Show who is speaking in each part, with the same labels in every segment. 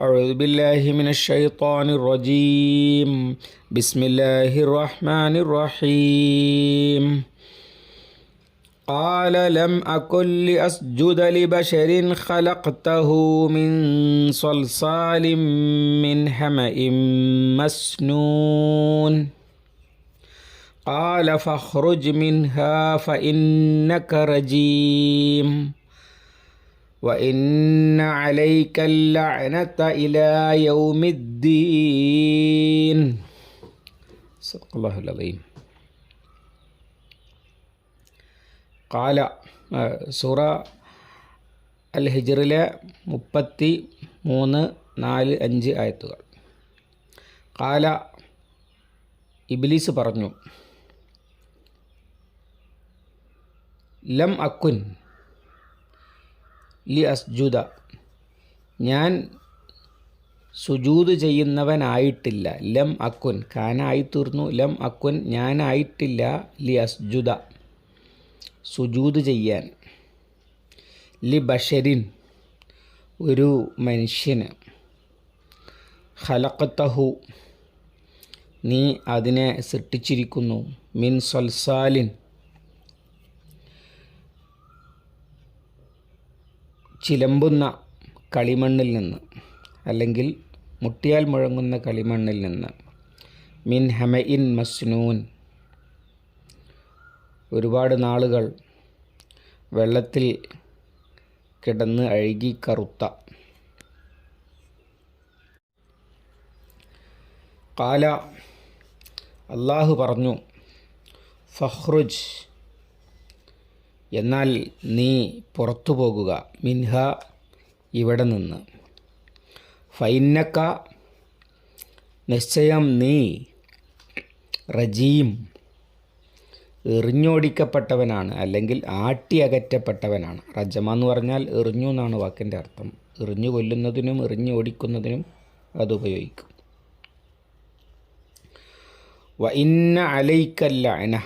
Speaker 1: أعوذ بالله من الشيطان الرجيم. بسم الله الرحمن الرحيم. قال لم أكن لأسجد لبشر خلقته من صلصال من حمأ مسنون. قال فاخرج منها فإنك رجيم. وإن عليك اللعنة إلى يوم الدين صدق الله العظيم കാല ആ, സൂറ അൽ ഹിജറിലെ മുപ്പത്തി മൂന്ന് നാല് അഞ്ച് ആയത്തുകൾ കാല ഇബിലീസ് പറഞ്ഞു ലം അക്കുൻ ലി അസ്ജുദ ഞാൻ സുജൂത് ചെയ്യുന്നവനായിട്ടില്ല. ലം അക്കുൻ കാനായിത്തീർന്നു. ലം അക്കുൻ ഞാനായിട്ടില്ല. ലി അസ്ജുദ സുജൂത് ചെയ്യാൻ. ലി ബഷരിൻ ഒരു മനുഷ്യന്. ഹലക്കത്തഹു നീ അതിനെ സൃഷ്ടിച്ചിരിക്കുന്നു. മിൻ സൽസാലിൻ ചിലമ്പുന്ന കളിമണ്ണിൽ നിന്ന് അല്ലെങ്കിൽ മുട്ടിയാൽ മുഴങ്ങുന്ന കളിമണ്ണിൽ നിന്ന് മിൻ ഹമയിൻ മസ്നൂൻ. ഒരുപാട് നാളുകൾ വെള്ളത്തിൽ കിടന്ന് അഴുകി കറുത്ത. കാല അള്ളാഹു പറഞ്ഞു ഫഹ്റുജ് എന്നാൽ നീ പുറത്തു പോകുക. മിൻഹ ഇവിടെ നിന്ന്. ഫൈനക്ക നിശ്ചയം നീ റജീം എറിഞ്ഞോടിക്കപ്പെട്ടവനാണ് അല്ലെങ്കിൽ ആട്ടി അകറ്റപ്പെട്ടവനാണ് റജമ എന്ന് പറഞ്ഞാൽ എറിഞ്ഞു എന്നാണ് വാക്കിന്റെ അർത്ഥം. എറിഞ്ഞു കൊല്ലുന്നതിനും എറിഞ്ഞു ഓടിക്കുന്നതിനും അത് ഉപയോഗിക്കും. വ ഇന്ന അലൈക്കല്ല അന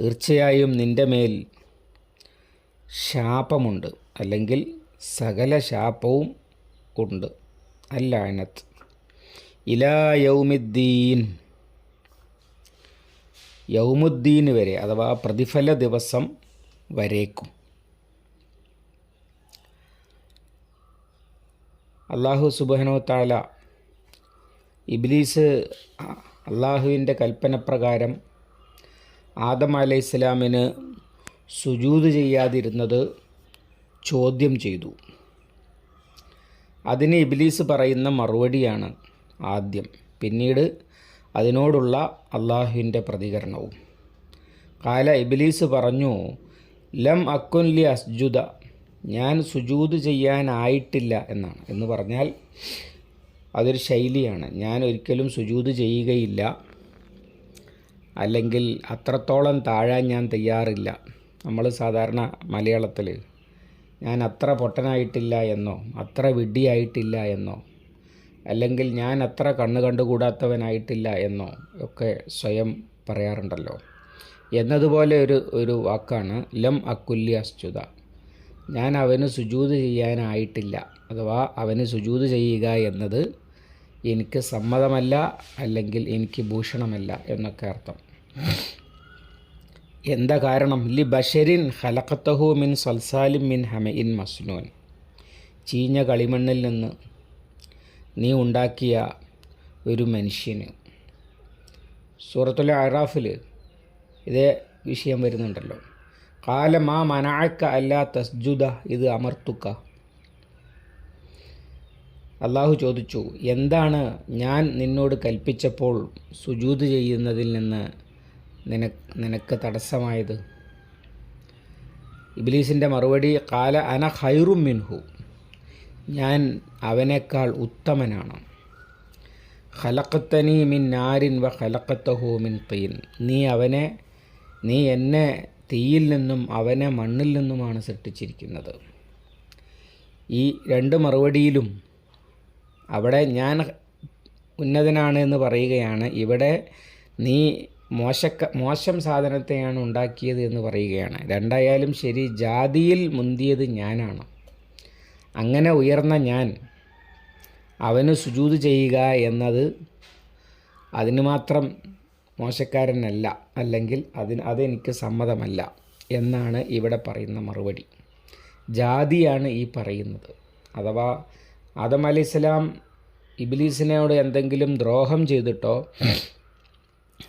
Speaker 1: തീർച്ചയായും നിന്റെ മേൽ ശാപമുണ്ട്. അല്ലെങ്കിൽ സകല ശാപവും ഉണ്ട്. അല്ല അനത്ത് ഇലാ യൗമിദ്ദീൻ. യൗമുദ്ദീൻ വരെ അഥവാ പ്രതിഫല ദിവസം വരേക്കും. അള്ളാഹു സുബഹനോ താല ഇബ്ലീസ് അള്ളാഹുവിന്റെ കൽപ്പനപ്രകാരം ആദം അലൈഹി ഇസ്ലാമിന് സുജൂത് ചെയ്യാതിരുന്നത് ചോദ്യം ചെയ്തു. അതിന് ഇബ്ലീസ് പറയുന്ന മറുപടിയാണ് ആദ്യം. പിന്നീട് അതിനോടുള്ള അള്ളാഹുവിന്റെ പ്രതികരണവും. കാല ഇബ്ലീസ് പറഞ്ഞു ലം അക്കുൻലി അസ്ജുദ. ഞാൻ സുജൂത് ചെയ്യാനായിട്ടില്ല എന്നാണ്. എന്ന് പറഞ്ഞാൽ അതൊരു ശൈലിയാണ്. ഞാൻ ഒരിക്കലും സുജൂത് ചെയ്യുകയില്ല. അല്ലെങ്കിൽ അത്രത്തോളം താഴാൻ ഞാൻ തയ്യാറില്ല. നമ്മൾ സാധാരണ മലയാളത്തിൽ ഞാൻ അത്ര പൊട്ടനായിട്ടില്ല എന്നോ അത്ര വിഡ്ഢിയായിട്ടില്ല എന്നോ അല്ലെങ്കിൽ ഞാൻ അത്ര കണ്ണ് കണ്ടുകൂടാത്തവനായിട്ടില്ല എന്നോ ഒക്കെ സ്വയം പറയാറുണ്ടല്ലോ. എന്നതുപോലെ ഒരു ഒരു വാക്കാണ് ലം അക്കുല്യ അസ്ചുത ഞാൻ അവന് സുജൂത് ചെയ്യാനായിട്ടില്ല. അഥവാ അവന് സുജൂത് ചെയ്യുക എന്നത് എനിക്ക് സമ്മതമല്ല അല്ലെങ്കിൽ എനിക്ക് ഭൂഷണമല്ല എന്നൊക്കെ അർത്ഥം. എന്താ കാരണം? ലി ബഷരിൻ ഹലക്കത്തഹു മിൻ സൽസാലിം മിൻ ഹമയിൻ മസ്നൂൻ. ചീഞ്ഞ കളിമണ്ണിൽ നിന്ന് നീ ഉണ്ടാക്കിയ ഒരു മനുഷ്യന്. സൂറത്തുൽ അറാഫിൽ ഇതേ വിഷയം വരുന്നുണ്ടല്ലോ. കാല മാ മനാക്ക അല്ല തസ്ജുദ ഇത് അമർത്തുക്ക അള്ളാഹു ചോദിച്ചു എന്താണ് ഞാൻ നിന്നോട് കൽപ്പിച്ചപ്പോൾ സുജൂത് ചെയ്യുന്നതിൽ നിന്ന് നിന നിനക്ക് തടസ്സമായത്? ഇബ്ലീസിന്റെ മറുപടി കാല അന ഹൈറും മിൻഹു. ഞാൻ അവനേക്കാൾ ഉത്തമനാണ്. ഖലക്കത്തനി മിൻ നാരിൻ വ ഖലക്കത്തഹു മിൻ തീൻ. നീ അവനെ നീ എന്നെ തീയിൽ നിന്നും അവനെ മണ്ണിൽ നിന്നുമാണ് സൃഷ്ടിച്ചിരിക്കുന്നത്. ഈ രണ്ട് മറുപടിയിലും അവിടെ ഞാൻ ഉന്നതനാണ് എന്ന് പറയുകയാണ്. ഇവിടെ നീ മോശക്ക മോശം സാധനത്തെയാണ് ഉണ്ടാക്കിയത് എന്ന് പറയുകയാണ്. രണ്ടായാലും ശരി ജാതിയിൽ മുന്തിയത് ഞാനാണ്. അങ്ങനെ ഉയർന്ന ഞാൻ അവന് സുജൂത് ചെയ്യുക എന്നത് അതിന് മാത്രം മോശക്കാരനല്ല അല്ലെങ്കിൽ അതിന് അതെനിക്ക് സമ്മതമല്ല എന്നാണ് ഇവിടെ പറയുന്ന മറുപടി. ജാതിയാണ് ഈ പറയുന്നത്. അഥവാ ആദം അലി ഇസ്ലാം ഇബിലീസിനോട് എന്തെങ്കിലും ദ്രോഹം ചെയ്തിട്ടോ?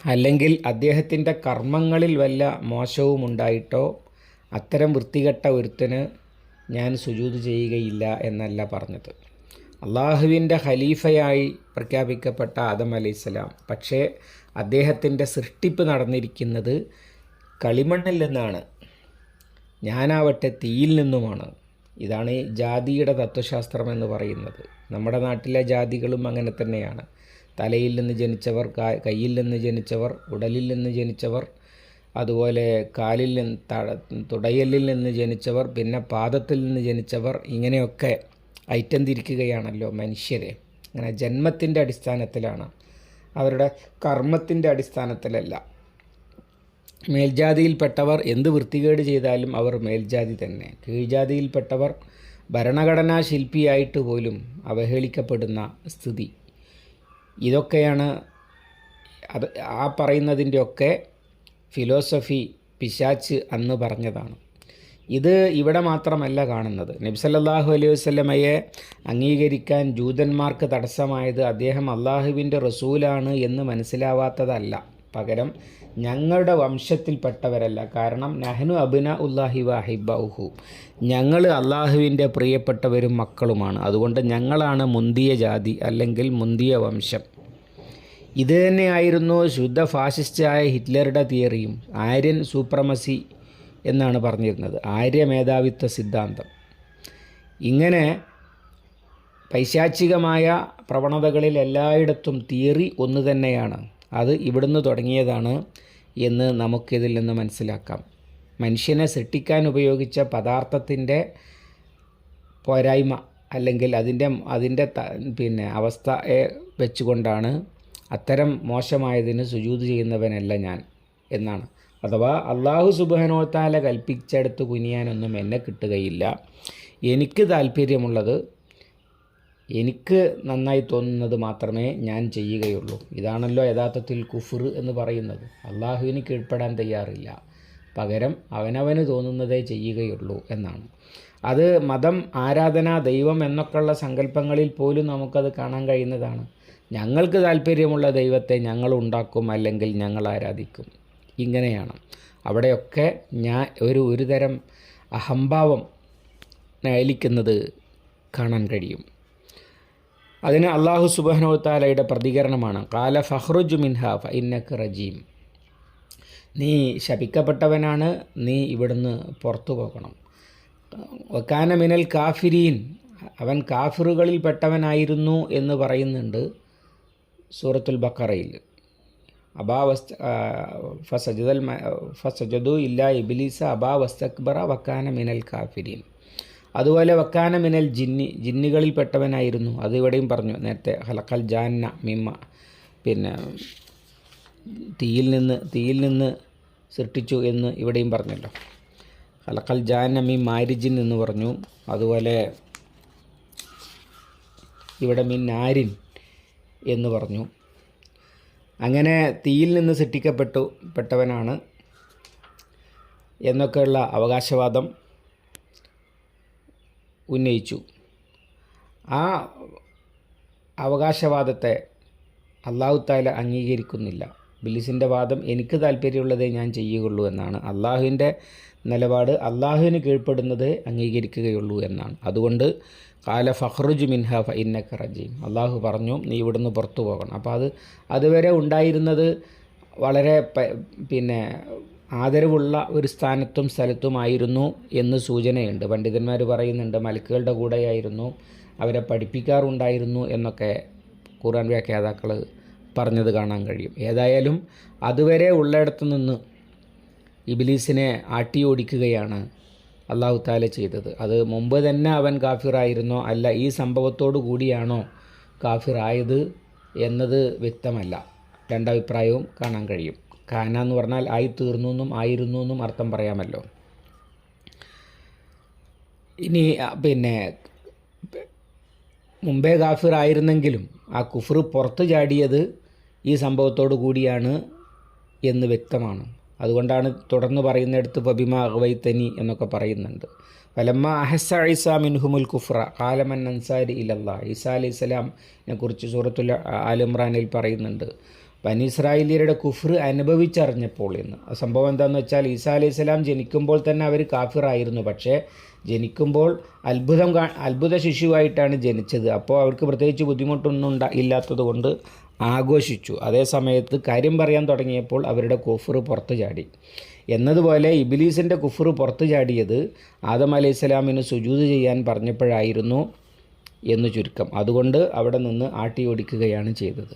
Speaker 1: അല്ലെങ്കിൽ അദ്ദേഹത്തിന്റെ കർമ്മങ്ങളിൽ വല്ല മോശവും ഉണ്ടായിട്ടോ? അത്തരം വൃത്തികെട്ട ഒരുത്തന് ഞാൻ സുജൂത് ചെയ്യുകയില്ല എന്നല്ല പറഞ്ഞത്. അള്ളാഹുവിന്റെ ഖലീഫയായി പ്രഖ്യാപിക്കപ്പെട്ട ആദം അലി ഇസ്ലാം പക്ഷേ അദ്ദേഹത്തിന്റെ സൃഷ്ടിപ്പ് നടന്നിരിക്കുന്നത് കളിമണ്ണിൽ നിന്നാണ്. ഞാനാവട്ടെ തീയിൽ നിന്നുമാണ്. ഇതാണ് ജാതിയുടെ തത്വശാസ്ത്രം എന്ന് പറയുന്നത്. നമ്മുടെ നാട്ടിലെ ജാതികളും അങ്ങനെ തന്നെയാണ്. തലയിൽ നിന്ന് ജനിച്ചവർ കയ്യിൽ നിന്ന് ജനിച്ചവർ ഉടലിൽ നിന്ന് ജനിച്ചവർ അതുപോലെ കാലിൽ നിന്ന് തുടയലിൽ നിന്ന് ജനിച്ചവർ പിന്നെ പാദത്തിൽ നിന്ന് ജനിച്ചവർ ഇങ്ങനെയൊക്കെ ഐറ്റം തിരിക്കുകയാണല്ലോ മനുഷ്യരെ. അങ്ങനെ ജന്മത്തിന്റെ അടിസ്ഥാനത്തിലാണ്. അവരുടെ കർമ്മത്തിന്റെ അടിസ്ഥാനത്തിലല്ല. മേൽജാതിയിൽപ്പെട്ടവർ എന്ത് വൃത്തികേട് ചെയ്താലും അവർ മേൽജാതി തന്നെ. കീഴ്ജാതിയിൽപ്പെട്ടവർ ഭരണഘടനാ ശില്പിയായിട്ട് പോലും അവഹേളിക്കപ്പെടുന്ന സ്ഥിതി. ഇതൊക്കെയാണ് അത് ആ പറയുന്നതിന്റെയൊക്കെ ഫിലോസഫി പിശാച്ച് അന്ന് പറഞ്ഞതാണ്. ഇത് ഇവിടെ മാത്രമല്ല കാണുന്നത്. നബ്സല്ലാഹു അലൈഹി വസ്ലമയെ അംഗീകരിക്കാൻ ജൂതന്മാർക്ക് തടസ്സമായത് അദ്ദേഹം അള്ളാഹുവിന്റെ റസൂലാണ് എന്ന് മനസ്സിലാവാത്തതല്ല. പകരം ഞങ്ങളുടെ വംശത്തിൽപ്പെട്ടവരല്ല. കാരണം നഹ്നു അബിന ഉല്ലാഹി വാഹിബഹു ഞങ്ങൾ അള്ളാഹുവിന്റെ പ്രിയപ്പെട്ടവരും മക്കളുമാണ്. അതുകൊണ്ട് ഞങ്ങളാണ് മുന്തിയ ജാതി അല്ലെങ്കിൽ മുന്തിയ വംശം. ഇത് തന്നെയായിരുന്നു ശുദ്ധ ഫാസിസ്റ്റായ ഹിറ്റ്ലറുടെ തിയറിയും. ആര്യൻ സൂപ്രമസി എന്നാണ് പറഞ്ഞിരുന്നത്. ആര്യ മേധാവിത്വ സിദ്ധാന്തം. ഇങ്ങനെ പൈശാചികമായ പ്രവണതകളിൽ എല്ലായിടത്തും തിയറി ഒന്ന് തന്നെയാണ് അത് ഇവിടുന്ന് തുടങ്ങിയതാണ് എന്ന് നമുക്കിതിൽ നിന്ന് മനസ്സിലാക്കാം. മനുഷ്യനെ സൃഷ്ടിക്കാൻ ഉപയോഗിച്ച പദാർത്ഥത്തിന്റെ പോരായ്മ അല്ലെങ്കിൽ അതിന്റെ അതിന്റെ പിന്നെ അവസ്ഥയെ വെച്ചുകൊണ്ടാണ് അത്തരം മോശമായതിന് സുജൂത് ചെയ്യുന്നവനല്ല ഞാൻ എന്നാണ്. അഥവാ അള്ളാഹു സുബഹനോത്താല കൽപ്പിച്ചെടുത്ത് കുനിയാനൊന്നും എന്നെ കിട്ടുകയില്ല. എനിക്ക് താല്പര്യമുള്ളത് എനിക്ക് നന്നായി തോന്നുന്നത് മാത്രമേ ഞാൻ ചെയ്യുകയുള്ളൂ. ഇതാണല്ലോ യഥാർത്ഥത്തിൽ കുഫർ എന്ന് പറയുന്നത്. അള്ളാഹുവിന് കീഴ്പ്പെടാൻ തയ്യാറില്ല. പകരം അവനവന് തോന്നുന്നതേ ചെയ്യുകയുള്ളൂ എന്നാണ്. അത് മതം ആരാധന ദൈവം എന്നൊക്കെയുള്ള സങ്കല്പങ്ങളിൽ പോലും നമുക്കത് കാണാൻ കഴിയുന്നതാണ്. ഞങ്ങൾക്ക് താല്പര്യമുള്ള ദൈവത്തെ ഞങ്ങൾ ഉണ്ടാക്കും അല്ലെങ്കിൽ ഞങ്ങൾ ആരാധിക്കും. ഇങ്ങനെയാണ്. അവിടെയൊക്കെ ഞാൻ ഒരു ഒരു തരം അഹംഭാവം നയലിക്കുന്നത് കാണാൻ കഴിയും. അതിന് അള്ളാഹു സുബഹനോത്താലയുടെ പ്രതികരണമാണ്. കാല ഫഹ്റുജ് മിൻഹ ഫ ഇന്നക്ക് റജീം. നീ ശപിക്കപ്പെട്ടവനാണ് നീ ഇവിടുന്ന് പുറത്തു പോകണം. വക്കാന മിനൽ കാഫിരീൻ അവൻ കാഫിറുകളിൽ പെട്ടവനായിരുന്നു എന്ന് പറയുന്നുണ്ട് സൂറത്തുൽ ബക്കറയിൽ അബാ വസ് ഫസജദൽ ഫസജദു ഇല്ല ഇബിലീസ അബാ വസ്തക്ബറ വക്കാന മിനൽ കാഫിരീൻ. അതുപോലെ വക്കാന മിനൽ ജിന്നി ജിന്നുകളിൽപ്പെട്ടവനായിരുന്നു. അത് ഇവിടെയും പറഞ്ഞു. നേരത്തെ ഹലക്കൽ ജാന്ന മിമ്മ. പിന്നെ തീയിൽ നിന്ന് തീയിൽ നിന്ന് സൃഷ്ടിച്ചു എന്ന് ഇവിടെയും പറഞ്ഞല്ലോ. ഹലക്കൽ ജാന്ന മി മാരിജിൻ എന്ന് പറഞ്ഞു. അതുപോലെ ഇവിടെ മിൻ നാരിൻ എന്ന് പറഞ്ഞു. അങ്ങനെ തീയിൽ നിന്ന് സൃഷ്ടിക്കപ്പെട്ടു പെട്ടവനാണ്. എന്നൊക്കെയുള്ള അവകാശവാദം ഉന്നയിച്ചു. ആ അവകാശവാദത്തെ അള്ളാഹു താല അംഗീകരിക്കുന്നില്ല. ബിലിസിന്റെ വാദം എനിക്ക് താല്പര്യമുള്ളതേ ഞാൻ ചെയ്യുകയുള്ളൂ എന്നാണ്. അള്ളാഹുവിന്റെ നിലപാട് അള്ളാഹുവിന് കീഴ്പ്പെടുന്നതേ അംഗീകരിക്കുകയുള്ളൂ എന്നാണ്. അതുകൊണ്ട് കാല ഫഹ്റുജ് മിൻഹ ഫ റജീം. അള്ളാഹു പറഞ്ഞു നീ ഇവിടുന്ന് പുറത്തു പോകണം. അപ്പോൾ അത് അതുവരെ ഉണ്ടായിരുന്നത് വളരെ പിന്നെ ആദരവുള്ള ഒരു സ്ഥാനത്തും സ്ഥലത്തുമായിരുന്നു എന്ന് സൂചനയുണ്ട്. പണ്ഡിതന്മാർ പറയുന്നുണ്ട് മലക്കുകളുടെ കൂടെയായിരുന്നു അവരെ പഠിപ്പിക്കാറുണ്ടായിരുന്നു എന്നൊക്കെ ഖുർആൻ വ്യാഖ്യാതാക്കൾ പറഞ്ഞത് കാണാൻ കഴിയും. ഏതായാലും അതുവരെ ഉള്ളിടത്തു നിന്ന് ഇബിലീസിനെ ആട്ടിയോടിക്കുകയാണ് അള്ളാഹു താല ചെയ്തത്. അത് മുമ്പ് തന്നെ അവൻ കാഫിറായിരുന്നോ? അല്ല ഈ സംഭവത്തോടു കൂടിയാണോ കാഫിറായത് എന്നത് വ്യക്തമല്ല. രണ്ടഭിപ്രായവും കാണാൻ കഴിയും. കാന എന്ന് പറഞ്ഞാൽ ആയി തീർന്നു എന്നും ആയിരുന്നു എന്നും അർത്ഥം പറയാമല്ലോ. ഇനി പിന്നെ മുമ്പേ ഗാഫിർ ആയിരുന്നെങ്കിലും ആ കുഫർ പുറത്തു ചാടിയത് ഈ സംഭവത്തോടു കൂടിയാണ് എന്ന് വ്യക്തമാണ്. അതുകൊണ്ടാണ് തുടർന്ന് പറയുന്നിടത്ത് ഫബിമ അഹ്വൈത്തനി എന്നൊക്കെ പറയുന്നുണ്ട്. വലമ്മ അഹസ ഈസ മിൻഹുമുൽ കുഫ്ര കാലമൻ അൻസാരി ഇലല്ല ഈസ അലി സ്വലാമിനെ കുറിച്ച് സൂറത്തുൽ ആലിമ്രാനിൽ പറയുന്നുണ്ട്. ബനിസ്രായേലിയരുടെ കുഫ്ർ അനുഭവിച്ചറിഞ്ഞപ്പോൾ എന്ന്. സംഭവം എന്താണെന്ന് വെച്ചാൽ ഈസ അലൈഹി സ്വലാം ജനിക്കുമ്പോൾ തന്നെ അവർ കാഫിറായിരുന്നു. പക്ഷേ ജനിക്കുമ്പോൾ അത്ഭുതം കാ അത്ഭുത ശിശുവായിട്ടാണ് ജനിച്ചത്. അപ്പോൾ അവർക്ക് പ്രത്യേകിച്ച് ബുദ്ധിമുട്ടൊന്നും ഉണ്ടാ ഇല്ലാത്തത് കൊണ്ട് ആഘോഷിച്ചു. അതേ സമയത്ത് കാര്യം പറയാൻ തുടങ്ങിയപ്പോൾ അവരുടെ കുഫർ പുറത്തു ചാടി. എന്നതുപോലെ ഇബിലീസിന്റെ കുഫർ പുറത്തു ചാടിയത് ആദം അലൈഹി സ്വലാമിന് സുജൂത് ചെയ്യാൻ പറഞ്ഞപ്പോഴായിരുന്നു എന്ന് ചുരുക്കം. അതുകൊണ്ട് അവിടെ നിന്ന് ആട്ടി ഓടിക്കുകയാണ് ചെയ്തത്.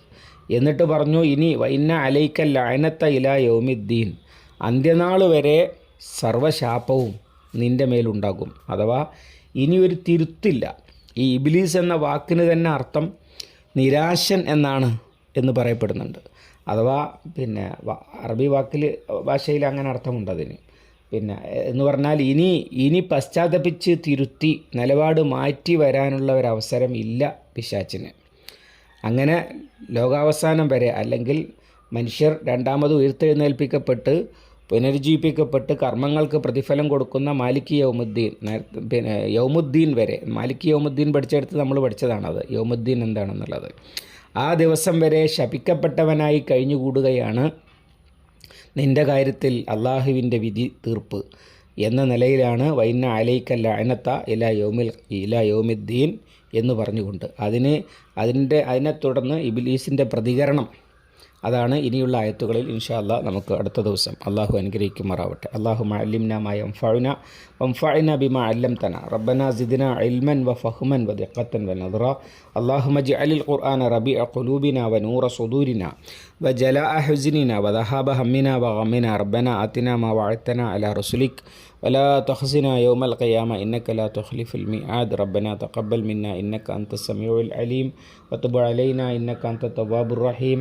Speaker 1: എന്നിട്ട് പറഞ്ഞു ഇനി വൈന്ന അലൈക്കൽ ലായനത്ത ഇല യൗമിദ്ദീൻ. അന്ത്യനാൾ വരെ സർവശാപവും നിന്റെ മേലുണ്ടാകും. അഥവാ ഇനി ഒരു തിരുത്തില്ല. ഈ ഇബിലീസ് എന്ന വാക്കിന് തന്നെ അർത്ഥം നിരാശൻ എന്നാണ് എന്ന് പറയപ്പെടുന്നുണ്ട്. അഥവാ പിന്നെ അറബി വാക്കിൽ ഭാഷയിൽ അങ്ങനെ അർത്ഥമുണ്ട് അതിന്. പിന്നെ എന്ന് പറഞ്ഞാൽ ഇനി ഇനി പശ്ചാത്തപിച്ച് തിരുത്തി നിലപാട് മാറ്റി വരാനുള്ള ഒരവസരം ഇല്ല പിശാച്ചിന് അങ്ങനെ ലോകാവസാനം വരെ അല്ലെങ്കിൽ മനുഷ്യർ രണ്ടാമത് ഉയർത്തെഴുന്നേൽപ്പിക്കപ്പെട്ട് പുനരുജ്ജീവിപ്പിക്കപ്പെട്ട് കർമ്മങ്ങൾക്ക് പ്രതിഫലം കൊടുക്കുന്ന മാലിക് യൗമുദ്ദീൻ നേരത്തെ പിന്നെ യൗമുദ്ദീൻ വരെ. മാലിക് യൗമുദ്ദീൻ പഠിച്ചെടുത്ത് നമ്മൾ പഠിച്ചതാണത്. യൗമുദ്ദീൻ എന്താണെന്നുള്ളത്. ആ ദിവസം വരെ ശപിക്കപ്പെട്ടവനായി കഴിഞ്ഞുകൂടുകയാണ് നിന്റെ കാര്യത്തിൽ അള്ളാഹുവിന്റെ വിധി തീർപ്പ്. എന്ന നിലയിലാണ് വൈന അലൈക്കല്ല അനത്ത ഇല യോമിൽ ഇല യോമിദ്ദീൻ എന്ന് പറഞ്ഞുകൊണ്ട്. അതിന് അതിന്റെ അതിനെ തുടർന്ന് ഇബിലീസിന്റെ പ്രതികരണം അതാണ് ഇനിയുള്ള ആയത്തുകളിൽ ഇൻഷാ അല്ലാ നമുക്ക് അടുത്ത ദിവസം അള്ളാഹു അനുഗ്രഹിക്കുമാറാവട്ടെ അള്ളാഹു അല്ലിംന മായ ഫഴുന വംഫഅന ബിമ അല്ലംതന റബ്ബന സിദ്ന ഇൽമൻ വ ഫഹ്മൻ വ ദിഖത്തൻ വ നദ്റ اللهم اجعل القرآن ربيع قلوبنا ونور صدورنا وجلاء حزننا وذهاب همنا وغمنا ربنا آتنا ما وعدتنا على رسلك ولا تخزنا يوم القيامة إنك لا تخلف الميعاد ربنا تقبل منا إنك أنت السميع العليم وتب علينا إنك أنت التواب الرحيم